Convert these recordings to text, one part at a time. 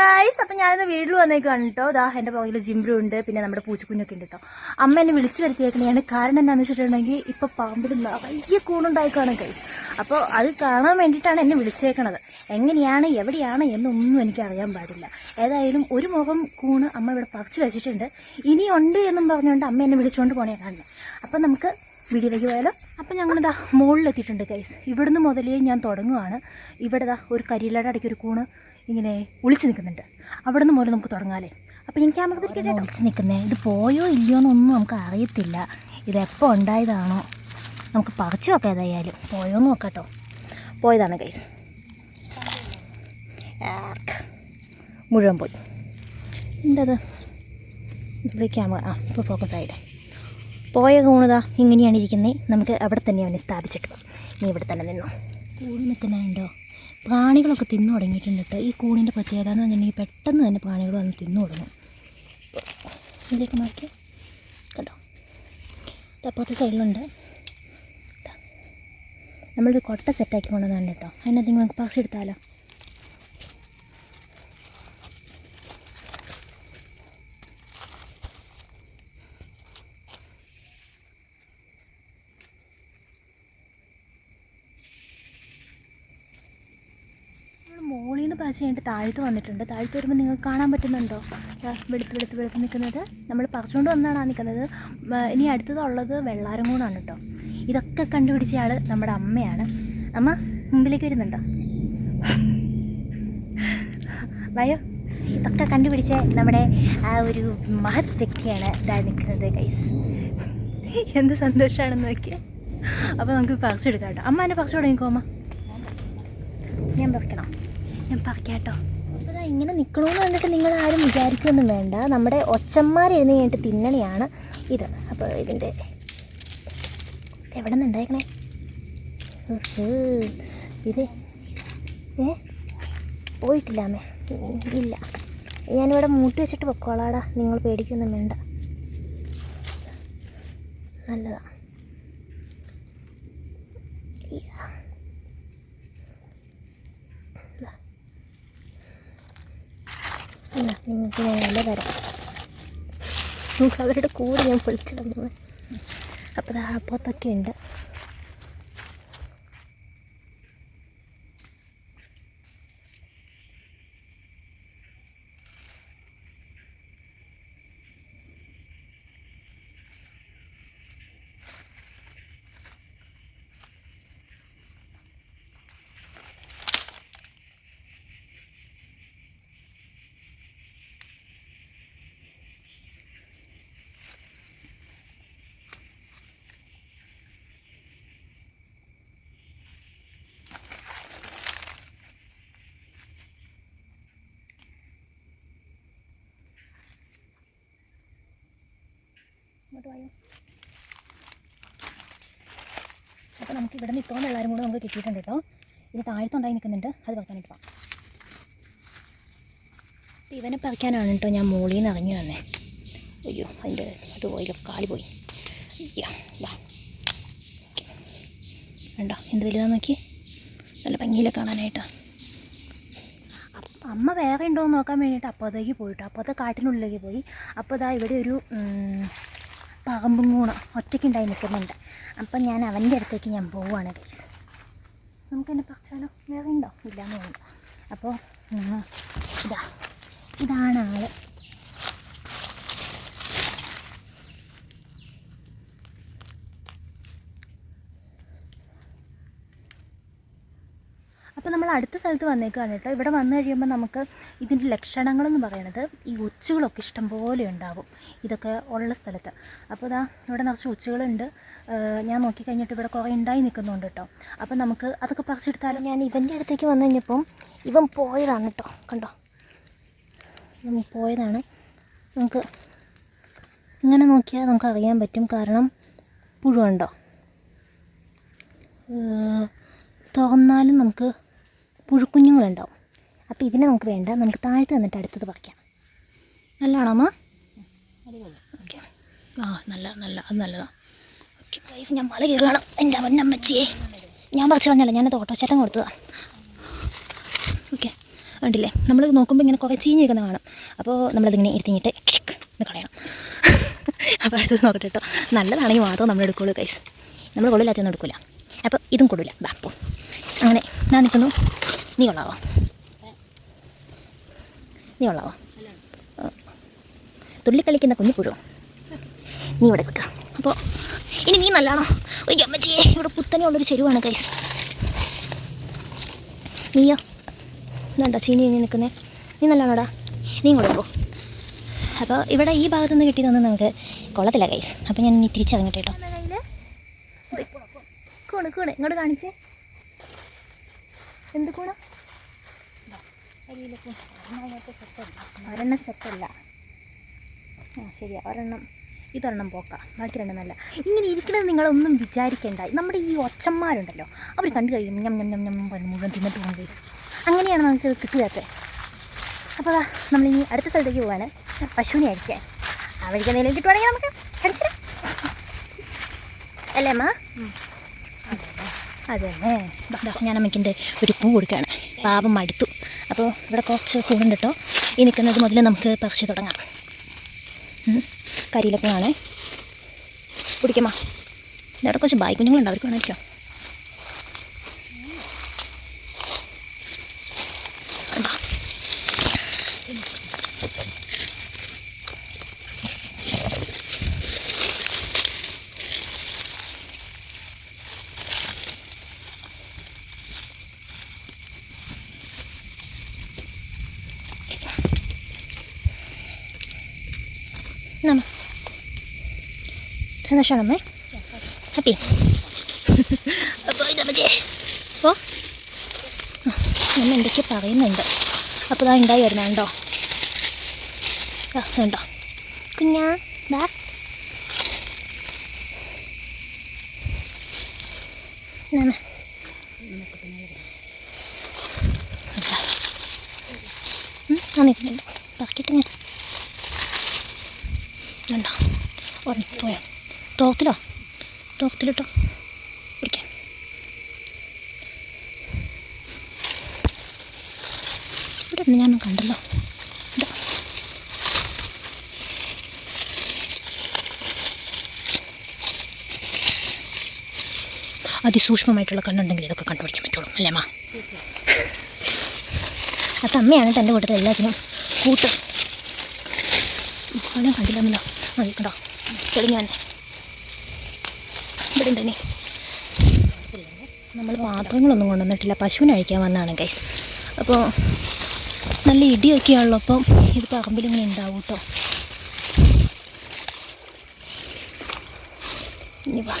Guys അപ്പൊ ഞാനിന്ന് വീട്ടിൽ വന്നേക്കാണ് കേട്ടോ ദാ എന്റെ പുറകിൽ ജിംബ്രു ഉണ്ട് പിന്നെ നമ്മുടെ പൂച്ചക്കുഞ്ഞൊക്കെ ഉണ്ട് കേട്ടോ അമ്മ എന്നെ വിളിച്ചു വരുത്തിയേക്കണേ കാരണം എന്താണെന്ന് വെച്ചിട്ടുണ്ടെങ്കിൽ ഇപ്പൊ പാമ്പിൽ നിറയെ കൂണുണ്ടായിക്കാണ് ഗൈസ് അപ്പോൾ അത് കാണാൻ വേണ്ടിയിട്ടാണ് എന്നെ വിളിച്ചേക്കണത്. എങ്ങനെയാണ് എവിടെയാണ് എന്നൊന്നും എനിക്ക് അറിയാൻ പാടില്ല. ഏതായാലും ഒരു മുഖം കൂണ് അമ്മ ഇവിടെ പറിച്ചു വെച്ചിട്ടുണ്ട്. ഇനിയുണ്ട് എന്നും പറഞ്ഞുകൊണ്ട് അമ്മ എന്നെ വിളിച്ചുകൊണ്ട് പോണേ കാണുന്നത് അപ്പം നമുക്ക് വീഡിയോയിലേക്ക് പോയാലോ? അപ്പം ഞങ്ങളിതാ മുകളിലെത്തിയിട്ടുണ്ട് ഗൈസ് ഇവിടുന്ന് മുതലേ ഞാൻ തുടങ്ങുകയാണ് ഇവിടെ ദാ ഒരു കരിയിലയുടെ ഇടയ്ക്ക് ഒരു കൂണ് ഇങ്ങനെ ഒളിച്ച് നിൽക്കുന്നുണ്ട്. അവിടെ നിന്ന് മുതൽ നമുക്ക് തുടങ്ങാമല്ലേ അപ്പം എനിക്ക് ക്യാമറ തിരിക്കട്ടെ ഒളിച്ച് നിൽക്കുന്നേ? ഇത് പോയോ ഇല്ലയോ എന്നൊന്നും നമുക്ക് അറിയത്തില്ല. ഇതെപ്പോൾ ഉണ്ടായതാണോ നമുക്ക് പറിച്ചു നോക്കാം ഏതായാലും. പോയോന്ന് നോക്കാട്ടോ പോയതാണ് ഗൈസ്. മുഴുവൻ പോയി. എന്തത് ഇവിടെ ക്യാമറ ആ ഇപ്പോൾ ഫോക്കസ് ആയില്ലേ? പോയ കൂണതാ ഇങ്ങനെയാണ് ഇരിക്കുന്നത് നമുക്ക് അവിടെ തന്നെ അവനെ സ്ഥാപിച്ചിട്ട്. നീ ഇവിടെ തന്നെ നിന്നോ. കൂടി നിൽക്കുന്നുണ്ടോ പ്രാണികളൊക്കെ തിന്നു തുടങ്ങിയിട്ടുണ്ട് കേട്ടോ. ഈ കൂണിന്റെ പ്രത്യേകത എന്ന് പറഞ്ഞിട്ടുണ്ടെങ്കിൽ പെട്ടെന്ന് തന്നെ പ്രാണികൾ വന്ന് തിന്നു തുടങ്ങും. ഇതിലേക്ക് മാറ്റി. കേട്ടോ അപ്പുറത്തെ സൈഡിലുണ്ട്. നമ്മളൊരു കൊട്ട സെറ്റാക്കി കൊണ്ടുവന്നാണ് കേട്ടോ. അതിനകത്ത് നമുക്ക് പാസ് എടുത്താലോ നമ്മൾ നിന്ന് കഴിഞ്ഞിട്ട് താഴത്ത് വന്നിട്ടുണ്ട്. താഴത്ത് വരുമ്പോൾ നിങ്ങൾക്ക് കാണാൻ പറ്റുന്നുണ്ടോ? വെളുത്ത് വെളുത്ത് വെളുത്ത് നിൽക്കുന്നത്. നമ്മൾ പറിച്ചുകൊണ്ട് വന്നാണ് ആ നിൽക്കുന്നത് ഇനി അടുത്തതുള്ളത് വെള്ളാരം കൂടാണ് കേട്ടോ. ഇതൊക്കെ കണ്ടുപിടിച്ച ആൾ നമ്മുടെ അമ്മയാണ്. അമ്മ മുമ്പിലേക്ക് വരുന്നുണ്ടോ? വയോ ഇതൊക്കെ കണ്ടുപിടിച്ച നമ്മുടെ ആ ഒരു മഹത് വ്യക്തിയാണ് ഇതാ നിൽക്കുന്നത് ഗൈസ് എന്ത് സന്തോഷമാണെന്ന് നോക്കിയേ. അപ്പോൾ നമുക്ക് പറിച്ചെടുക്കാം കേട്ടോ. അമ്മ എന്നെ പറിച്ചു തുടങ്ങിക്കോ അമ്മ. ഞാൻ പറിക്കണം. ഞാൻ അപ്പോൾ ദാ ഇങ്ങനെ നിൽക്കണമെന്ന് കണ്ടിട്ട് നിങ്ങൾ ആരും വിചാരിക്കുമൊന്നും വേണ്ട. നമ്മുടെ ഒച്ചന്മാരെഴുന്ന് കഴിഞ്ഞിട്ട് തിന്നണിയാണ് ഇത്. അപ്പോൾ ഇതിന്റെ എവിടെ നിന്ന് ഉണ്ടായിക്കണേ? ഉഹ്. ഇത് ഏ? പോയിട്ടില്ല അമ്മേ ഇല്ല. ഞാനിവിടെ മൂട്ടി വെച്ചിട്ട് പൊക്കോളാടാ. നിങ്ങൾ പേടിക്കൊന്നും വേണ്ട. നല്ലതാ യാ. എന്നാ, നിങ്ങൾക്ക് ഞാൻ നല്ല തരാം. അവരുടെ കൂടെ ഞാൻ പൊളിച്ചിടുന്നത് അപ്പോൾ ആ പോത്തൊക്കെ ഉണ്ട്. ഇങ്ങോട്ട് വായോ. അപ്പോൾ നമുക്ക് ഇവിടെ നിന്ന് ഇത്രയും എല്ലാവരും കൂടെ നമുക്ക് കിട്ടിയിട്ടുണ്ട് കേട്ടോ ഇത് താഴത്തുണ്ടായി നിൽക്കുന്നുണ്ട് അത് പറിക്കാനായിട്ട് പോകാം ഇവനെ പറിക്കാനാണ് കേട്ടോ ഞാൻ മുകളിൽ നിന്ന് ഇറങ്ങി വന്നേ. അയ്യോ അതിന്റെ അത് പോയി കാൽ പോയി. വേണ്ട എന്ത് വലുതാന്ന് നോക്കി നല്ല ഭംഗിയിലെ കാണാനായിട്ടാ. അമ്മ വേറെ ഉണ്ടോ എന്ന് നോക്കാൻ വേണ്ടിയിട്ട് അപ്പോഴത്തേക്ക് പോയിട്ടോ. അപ്പോഴത്തെ കാട്ടിനുള്ളിലേക്ക് പോയി. അപ്പോൾ ഇതാ ഇവിടെ ഒരു ഉം, പാമ്പും കൂണ ഒറ്റയ്ക്കുണ്ടായി നിൽക്കുന്നുണ്ട്. അപ്പം ഞാൻ അവന്റെ അടുത്തേക്ക് ഞാൻ പോവുകയാണ് ഗൈസ് നമുക്ക് എന്നെ പറിച്ചാലോ? വേറെ ഉണ്ടോ? ഇല്ലാന്ന് തോന്നുന്നു. അപ്പോൾ ഇതാ. ഇതാണ് ആൾ. അപ്പോൾ നമ്മൾ അടുത്ത സ്ഥലത്ത് വന്നേക്കുകയാണ് കേട്ടോ. ഇവിടെ വന്നു കഴിയുമ്പോൾ നമുക്ക് ഇതിന്റെ ലക്ഷണങ്ങളെന്ന് പറയുന്നത് ഈ ഒച്ചുകളൊക്കെ ഇഷ്ടംപോലെ ഉണ്ടാവും ഇതൊക്കെ ഉള്ള സ്ഥലത്ത്. അപ്പോൾ ഇതാ ഇവിടെ നിറച്ച് ഒച്ചുകളുണ്ട്. ഞാൻ നോക്കിക്കഴിഞ്ഞിട്ട് ഇവിടെ കുറേ ഉണ്ടായി നിൽക്കുന്നുണ്ട് കേട്ടോ. അപ്പോൾ നമുക്ക് അതൊക്കെ പറിച്ചെടുത്താലും? ഞാൻ ഇവന്റെ അടുത്തേക്ക് വന്നു കഴിഞ്ഞപ്പം ഇവൻ പോയതാണ് കേട്ടോ. കണ്ടോ? ഇവൻ പോയതാണ്. നമുക്ക് ഇങ്ങനെ നോക്കിയാൽ നമുക്ക് അറിയാൻ പറ്റും. കാരണം പുഴുണ്ടോ തുറന്നാലും നമുക്ക് പുഴുക്കുഞ്ഞുങ്ങളുണ്ടാവും. അപ്പോൾ ഇതിനെ നമുക്ക് വേണ്ട. നമുക്ക് താഴത്ത് തന്നിട്ട് അടുത്തത് പറിക്കാം. നല്ലതാണോ അമ്മ? ഓക്കെ. ആ നല്ല നല്ല അത് നല്ലതാണ് ഓക്കെ. ഗൈസ് ഞാൻ മല കയറുകയാണ് എന്റെ അവന്റെ അമ്മച്ചിയെ. ഞാൻ പറിച്ച് പറഞ്ഞല്ലോ ഞാനത് ഓട്ടോച്ചേട്ടൻ കൊടുത്തതാണ് ഓക്കെ. ഉണ്ടല്ലേ നമ്മൾ നോക്കുമ്പോൾ ഇങ്ങനെ കുറേ ചീഞ്ഞ് നിൽക്കുന്ന കാണും. അപ്പോൾ നമ്മളതിങ്ങനെ എടുത്തിങ്ങിട്ട് എന്ന് കളയണം. അപ്പോൾ അടുത്തത് നോക്കട്ടെ കേട്ടോ നല്ലതാണെങ്കിൽ മാത്രം നമ്മൾ എടുക്കുള്ളൂ കൈസ് നമ്മൾ കൊള്ളില്ലാത്തൊന്നും എടുക്കില്ല അപ്പോൾ ഇതും കൊള്ളില്ല ഇതാ അപ്പോൾ അങ്ങനെ ഞാൻ നിൽക്കുന്നു നീ കൊള്ളാവോ നീ കൊള്ളാവോ തുള്ളിക്കളിക്കുന്ന തുള്ളി കളിക്കുന്ന കുഞ്ഞിപ്പുഴു നീ ഇവിടെ കിട്ടുക അപ്പോൾ ഇനി നീ നല്ലതാണോ? ഒരു അമ്മച്ചിയെ ഇവിടെ പുത്തനെ ഉള്ളൊരു ചെരുവാണ് കൈസ് നീയോ? വേണ്ട ചീനി ഇനി നിൽക്കുന്നേ? നീ നല്ലതാണോടാ? നീ കൊടുക്കൂ അപ്പോൾ ഇവിടെ ഈ ഭാഗത്തു നിന്ന് കിട്ടിയതൊന്നും നമുക്ക് കൊള്ളത്തില്ല കൈ അപ്പോൾ ഞാൻ ഇനി തിരിച്ചറിഞ്ഞിട്ട് കേട്ടോ. കൂണ് കൂണ് ഇങ്ങോട്ട് കാണിച്ചേ. എന്ത് കൂണ ഒരെണ്ണം സെറ്റല്ല. ആ ശരിയാ. ഒരെണ്ണം ഇതൊരെണ്ണം പോക്കാം. ബാക്കി രണ്ടും നല്ല ഇങ്ങനെ ഇരിക്കണത് നിങ്ങളൊന്നും വിചാരിക്കേണ്ട. നമ്മുടെ ഈ ഒച്ചന്മാരുണ്ടല്ലോ അവർ കണ്ടു കഴിയും ഞം ഞം ഞം ഞം പറഞ്ഞു മുഴുവൻ തിന്നിട്ട് പോകും ഗൈസ് അങ്ങനെയാണ് നമുക്ക് കിട്ടുകയത് അപ്പോൾ അതാ നമ്മളിനി അടുത്ത സ്ഥലത്തേക്ക് പോവാണ്. പശുവിനെ അടിക്കാൻ. അവർക്ക് എന്തെങ്കിലും കിട്ടുവാണെങ്കിൽ നമുക്ക് അടിച്ചിടാം. അല്ലേ അമ്മ? അതെ ദാ ഞാൻ അമ്മയ്ക്കിന്റെ ഒരു പൂ കൊടുക്കുകയാണ്. പാപം മടുത്തു. അപ്പോൾ ഇവിടെ കുറച്ച് കൂടുണ്ട് കേട്ടോ. ഈ നിൽക്കുന്നത് മുതൽ നമുക്ക് പറിച്ച് തുടങ്ങാം. കരിയിലൊക്കെ കരിയിലപ്പൂവാണ് കുടിക്കമ്മ. ഇവിടെ കുറച്ച് ബായ് കുഞ്ഞുങ്ങളുണ്ട് അവർക്ക് വേണമായിരിക്കും നമ്മ സന്തോഷമാണമ്മേ ഹാപ്പി അപ്പോൾ ഇതമ്മച്ചേ ഓ എന്നെ എന്തൊക്കെയോ പറയുന്നുണ്ട് അപ്പോൾ ഇതാ ഉണ്ടായി വരുന്നുണ്ടോ ഉണ്ടോ കുഞ്ഞാ ബാ നമ്മ ആ നിൽക്കുന്നുണ്ട് പറക്കിട്ട് ഞാൻ ഉണ്ടോ ഉറങ്ങി പോയോ? തോത്തിലോ തോത്തിലിട്ടോ പിടിക്കാം. ഇവിടെ ഒന്ന് ഞാനൊന്നും കണ്ടല്ലോ. ഇതാ. അതിസൂക്ഷ്മമായിട്ടുള്ള കണ്ണുണ്ടെങ്കിൽ ഇതൊക്കെ കണ്ടുപിടിക്കാൻ പറ്റുള്ളൂ അല്ലേ മാ? അത് അമ്മയാണ് തന്റെ കൂട്ടത്തിൽ എല്ലാത്തിനും കൂട്ടും. അവനെ കണ്ടില്ലെന്നല്ലോ മതി കണ്ടോ? തെളിഞ്ഞു തന്നെ ഇവിടെ ഉണ്ടേ നമ്മൾ പാത്രങ്ങളൊന്നും കൊണ്ടുവന്നിട്ടില്ല. പശുവിനെ അഴിക്കാൻ വന്നതാണ് കൈ അപ്പോൾ നല്ല ഇടിയൊക്കെയാണല്ലോ അപ്പം ഇത് പറമ്പിലിങ്ങനെ ഉണ്ടാവും കേട്ടോ. ഇനി വാ.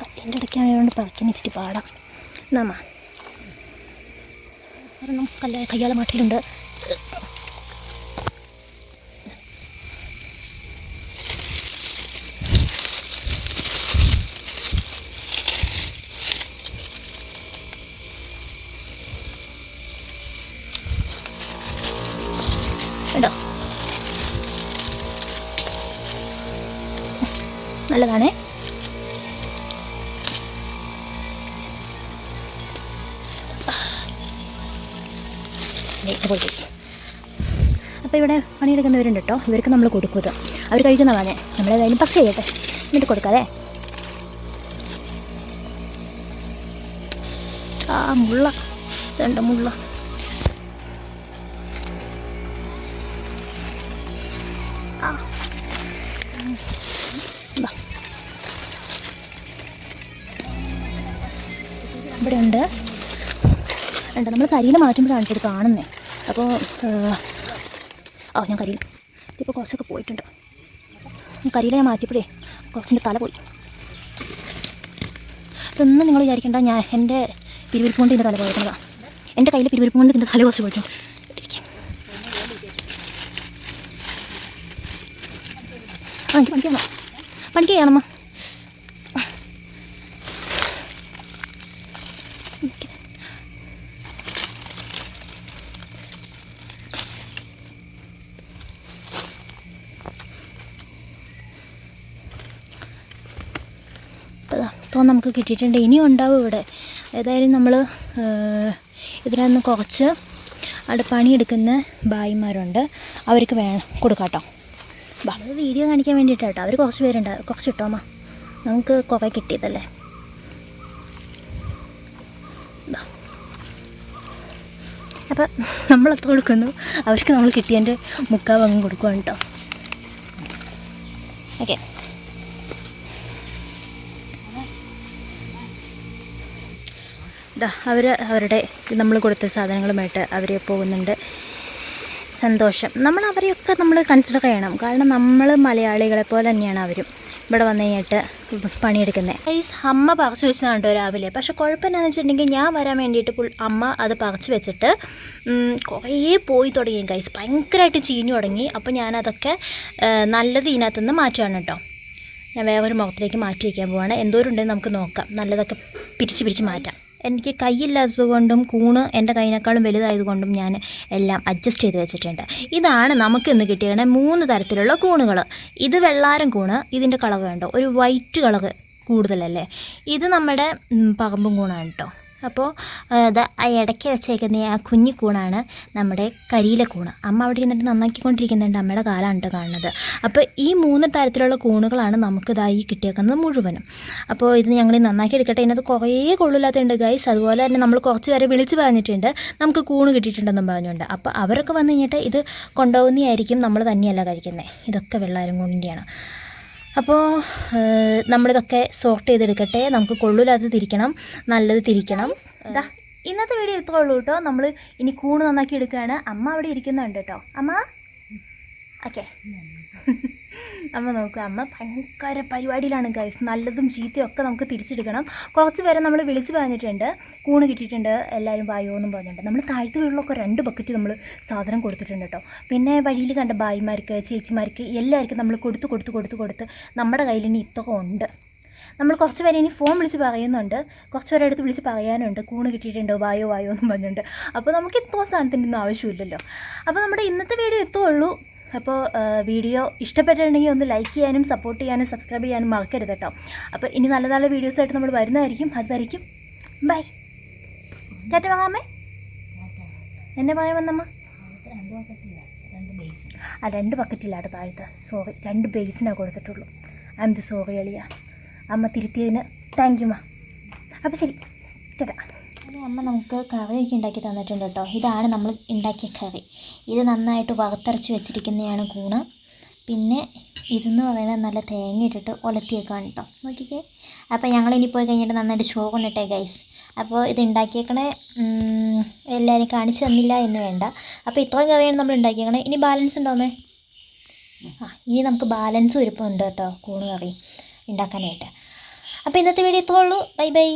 കല്ലിന്റെ ഇടയ്ക്കായതുകൊണ്ട് പറക്കി നിച്ചിട്ട് പാടാം. നമ്മ ഒരെണ്ണം കല്ല കയ്യാള മാട്ടിലുണ്ട് നല്ലതാണേ. അപ്പോൾ ഇവിടെ പണിയെടുക്കുന്നവരുണ്ട് കേട്ടോ. ഇവർക്ക് നമ്മൾ കൊടുക്കുക അവർ കഴിക്കുന്ന പറഞ്ഞേ നമ്മളേതായാലും പക്ഷേ ചെയ്യട്ടെ. എന്നിട്ട് കൊടുക്കാതെ ആ മുള്ള. രണ്ട് മുള്ള. ഇവിടെ ഉണ്ട് ഉണ്ട് നമ്മൾ കരിയിൽ മാറ്റുമ്പോഴാണ് ഇത് കാണുന്നത് അപ്പോൾ ആ ഞാൻ കരിയില്ല ഇതിപ്പോൾ കുറച്ചൊക്കെ പോയിട്ടുണ്ട്. കരിയില ഞാൻ മാറ്റിയപ്പോഴേ കുറച്ചിന്റെ തല പോയി. ഇതൊന്നും നിങ്ങൾ വിചാരിക്കേണ്ട ഞാൻ എന്റെ പിരിവിരിപ്പ് കൊണ്ട് ഇതിന്റെ തല പോയിരുന്നതാണ് എന്റെ കയ്യിൽ പിരിവിരിപ്പ് കൊണ്ട് ഇതിന്റെ തല കുറച്ച് പോയിട്ടുണ്ട്. ആ എനിക്ക് പണിക്ക് ചെയ്യണം പണിക്ക് ചെയ്യണമ്മ മൊത്തം നമുക്ക് കിട്ടിയിട്ടുണ്ട്. ഇനിയും ഉണ്ടാവും ഇവിടെ. ഏതായാലും നമ്മൾ ഇതിനൊന്ന് കുറച്ച് അവിടെ പണിയെടുക്കുന്ന ഭായിമാരുണ്ട്. അവർക്ക് വേണം കൊടുക്കാട്ടോ. അത് വീഡിയോ കാണിക്കാൻ വേണ്ടിയിട്ടാട്ടോ. അവർ കുറച്ച് പേരുണ്ട്. കുറച്ച് കിട്ടോമ്മ നമുക്ക് കുറേ കിട്ടിയതല്ലേ. അപ്പം നമ്മൾ എത്ര കൊടുക്കുന്നു? അവർക്ക് നമ്മൾ കിട്ടിയതിന്റെ മുക്കാൽ വങ്ങും കൊടുക്കുകയാണ് കേട്ടോ ഓക്കെ. ഇതാ അവർ അവരുടെ നമ്മൾ കൊടുത്ത സാധനങ്ങളുമായിട്ട് അവർ പോകുന്നുണ്ട്. സന്തോഷം. നമ്മൾ അവരെയൊക്കെ നമ്മൾ കൺസിഡർ ചെയ്യണം. കാരണം നമ്മൾ മലയാളികളെ പോലെ തന്നെയാണ് അവരും. ഇവിടെ വന്നു കഴിഞ്ഞിട്ട് പണിയെടുക്കുന്നത് ഈ അമ്മ പറിച്ചു വെച്ചതാണ്ട് രാവിലെ. പക്ഷെ കുഴപ്പമെന്നാന്ന് വെച്ചിട്ടുണ്ടെങ്കിൽ ഞാൻ വരാൻ വേണ്ടിയിട്ട് അമ്മ അത് പറിച്ചു വെച്ചിട്ട് കുറേ പോയി തുടങ്ങി. കൈസ് ഭയങ്കരമായിട്ട് ചീഞ്ഞു തുടങ്ങി. അപ്പോൾ ഞാനതൊക്കെ നല്ലത് ഇതിനകത്തുനിന്ന് മാറ്റുകയാണ് കേട്ടോ. ഞാൻ വേറൊരു മുഖത്തിലേക്ക് മാറ്റി വയ്ക്കാൻ പോവാണ്. എന്തോരുണ്ടെന്ന് നമുക്ക് നോക്കാം. നല്ലതൊക്കെ പിരിച്ച് പിരിച്ച് മാറ്റാം. എനിക്ക് കൈയില്ലാത്തത് കൊണ്ടും കൂണ് എന്റെ കൈനേക്കാളും വലുതായതുകൊണ്ടും ഞാൻ എല്ലാം അഡ്ജസ്റ്റ് ചെയ്ത് വെച്ചിട്ടുണ്ട്. ഇതാണ് നമുക്ക് ഇന്ന് കിട്ടിയത് മൂന്ന് തരത്തിലുള്ള കൂണുകൾ ഇത് വെള്ളാരം കൂണ് ഇതിന്റെ കളവ് വേണ്ടോ ഒരു വൈറ്റ് കളവ് കൂടുതലല്ലേ? ഇത് നമ്മുടെ പകമ്പും കൂണാണ് കേട്ടോ അപ്പോൾ ഇടയ്ക്ക് വെച്ചേക്കുന്ന ആ കുഞ്ഞിക്കൂണാണ് നമ്മുടെ കരിയിലെ കൂണ്. അമ്മ അവിടെ ഇരുന്നിട്ട് നന്നാക്കിക്കൊണ്ടിരിക്കുന്നുണ്ട് അമ്മയുടെ കാലാണ് കാണുന്നത്. അപ്പോൾ ഈ മൂന്ന് തരത്തിലുള്ള കൂണുകളാണ് നമുക്ക് ഇതായി കിട്ടിയേക്കുന്നത് മുഴുവനും. അപ്പോൾ ഇത് ഞങ്ങൾ നന്നാക്കി എടുക്കട്ടെ. ഇതിനകത്ത് കുറേ കൊള്ളില്ലാത്തുണ്ട് ഗൈസ് അതുപോലെ തന്നെ നമ്മൾ കുറച്ച് പേരെ വിളിച്ച് പറഞ്ഞിട്ടുണ്ട്. നമുക്ക് കൂണ് കിട്ടിയിട്ടുണ്ടെന്നും പറഞ്ഞുകൊണ്ട്. അപ്പോൾ അവരൊക്കെ വന്നു കഴിഞ്ഞിട്ട് ഇത് കൊണ്ടുപോകുന്നതായിരിക്കും നമ്മൾ തന്നെയല്ല കഴിക്കുന്നത് ഇതൊക്കെ വെള്ളാരും കൂണിന്റെയാണ്. അപ്പോൾ നമ്മളിതൊക്കെ സോർട്ട് ചെയ്തെടുക്കട്ടെ. നമുക്ക് കൊള്ളില്ലാത്തത് തിരിക്കണം നല്ലത് തിരിക്കണം. ഇതാ ഇന്നത്തെ വീഡിയോ ഇത്രേ ഉള്ളൂ കേട്ടോ നമ്മൾ ഇനി കൂണ് നന്നാക്കി എടുക്കുകയാണ് അമ്മ അവിടെ ഇരിക്കുന്നുണ്ട് കേട്ടോ അമ്മ? ഓക്കെ. അമ്മ നോക്കുക അമ്മ ഭയങ്കര പരിപാടിയിലാണ് ഗൈസ് നല്ലതും ചീത്തയും ഒക്കെ നമുക്ക് തിരിച്ചെടുക്കണം. കുറച്ച് പേരെ നമ്മൾ വിളിച്ച് പറഞ്ഞിട്ടുണ്ട്. കൂണ് കിട്ടിയിട്ടുണ്ട്. എല്ലാവരും വായോ എന്നും പറഞ്ഞിട്ടുണ്ട്. നമ്മൾ താഴത്തെ വീട്ടിലൊക്കെ രണ്ട് ബക്കറ്റ് നമ്മൾ സാധനം കൊടുത്തിട്ടുണ്ട് കേട്ടോ പിന്നെ വഴിയിൽ കണ്ട ബായിമാർക്ക് ചേച്ചിമാർക്ക് എല്ലാവർക്കും നമ്മൾ കൊടുത്ത് കൊടുത്ത് കൊടുത്ത് കൊടുത്ത് നമ്മുടെ കയ്യിൽ ഇനി ഇത്തൊക്കെ ഉണ്ട്. നമ്മൾ കുറച്ച് പേരെ ഇനി ഫോൺ വിളിച്ച് പറയുന്നുണ്ട്. കുറച്ച് പേരെ അടുത്ത് വിളിച്ച് പറയാനുണ്ട്. കൂണ് കിട്ടിയിട്ടുണ്ടോ? വായോ വായോ എന്നും പറഞ്ഞിട്ടുണ്ട്. അപ്പോൾ നമുക്ക് ഇത്തോ സാധനത്തിന്റെ ഒന്നും ആവശ്യമില്ലല്ലോ. അപ്പോൾ നമ്മുടെ ഇന്നത്തെ വീഡിയോ ഇത്രേ ഉള്ളൂ. അപ്പോൾ വീഡിയോ ഇഷ്ടപ്പെട്ടിട്ടുണ്ടെങ്കിൽ ഒന്ന് ലൈക്ക് ചെയ്യാനും സപ്പോർട്ട് ചെയ്യാനും സബ്സ്ക്രൈബ് ചെയ്യാനും മറക്കരുത് കേട്ടോ. അപ്പോൾ ഇനി നല്ല നല്ല വീഡിയോസായിട്ട് നമ്മൾ വരുന്നതായിരിക്കും. അതുവരെയും ബൈ ടാറ്റ വാങ്ങാമേ? എന്നെ പറയാൻ വന്നമ്മ? ആ രണ്ട് ബക്കറ്റില്ലാട്ടോ താഴത്ത്. സോറി രണ്ട് ബേസിനാണ് കൊടുത്തിട്ടുള്ളൂ. ഐ എം ദി സോറി അളിയ. അമ്മ തിരുത്തിയതിന് താങ്ക് യു മാ അപ്പോൾ ശരി. ചേട്ടാ അമ്മ നമുക്ക് കറിയൊക്കെ ഉണ്ടാക്കി തന്നിട്ടുണ്ട് കേട്ടോ. ഇതാണ് നമ്മൾ ഉണ്ടാക്കിയ കറി. ഇത് നന്നായിട്ട് വറുത്തരച്ച് വെച്ചിരിക്കുന്നതാണ് കൂണ്. പിന്നെ ഇതെന്ന് പറയുന്നത് നല്ല തേങ്ങ ഇട്ടിട്ട് ഒലത്തിയേക്കാണ് കേട്ടോ. നോക്കിക്കേ. അപ്പോൾ ഞങ്ങൾ ഇനി പോയി കഴിഞ്ഞിട്ട് നന്നായിട്ട് ചോറുണ്ടിട്ടേ ഗൈസ് അപ്പോൾ ഇത് ഉണ്ടാക്കിയേക്കണേ എല്ലാവരും കാണിച്ചു തന്നില്ല എന്ന് വേണ്ട. അപ്പോൾ ഇത്രയും കറിയാണ് നമ്മൾ ഉണ്ടാക്കിയേക്കണേ. ഇനി ബാലൻസ് ഉണ്ടാവുമേ ആ ഇനി നമുക്ക് ബാലൻസ് ഒരുപ്പം ഉണ്ട് കേട്ടോ കൂണ് കറി ഉണ്ടാക്കാനായിട്ട്. അപ്പോൾ ഇന്നത്തെ വീഡിയോ ഇത്രേ ഉള്ളൂ. Bye bye.